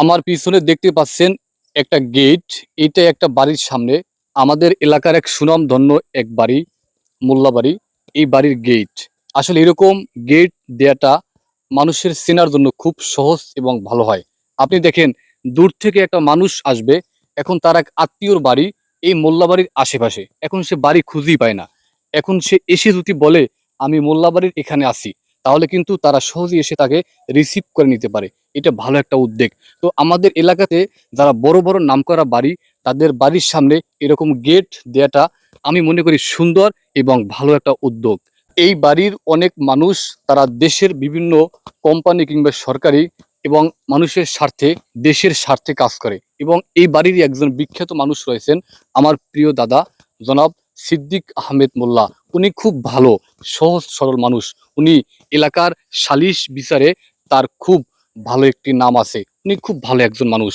আমার পিছনে দেখতে পাচ্ছেন একটা গেট এটা একটা বাড়ির সামনে। আমাদের এলাকার এক সুনামধন্য এক বাড়ি, মোল্লা বাড়ি, এই বাড়ির গেট আসলে এরকম গেট দেয়াটা মানুষের চেনার জন্য খুব সহজ এবং ভালো হয়। আপনি দেখেন, দূর থেকে একটা মানুষ আসবে, এখন তার এক আত্মীয়র বাড়ি, এই মোল্লা বাড়ির আশেপাশে। এখন সে বাড়ি খুঁজেই পায় না। এখন সে এসে যদি বলে, আমি মোল্লা বাড়ির এখানে আসি তাহলে কিন্তু তারা সহজেই এসে তাকে রিসিভ করে নিতে পারে। এটা ভালো একটা উদ্যোগ তো আমাদের এলাকাতে যারা বড় বড় নামকরা বাড়ি, তাদের বাড়ির সামনে এরকম গেট দেয়াটা আমি মনে করি সুন্দর এবং ভালো একটা উদ্যোগ। এই বাড়ির অনেক মানুষ তারা দেশের বিভিন্ন কোম্পানি কিংবা সরকারি এবং মানুষের স্বার্থে, দেশের স্বার্থে কাজ করে এবং এই বাড়িরই একজন বিখ্যাত মানুষ রয়েছেন আমার প্রিয় দাদা জনাব সিদ্দিক আহমেদ মোল্লা। উনি খুব ভালো, সহজ, সরল মানুষ। উনি এলাকার সালিশ বিচারে তার খুব ভালো একটি নাম আছে। উনি খুব ভালো একজন মানুষ।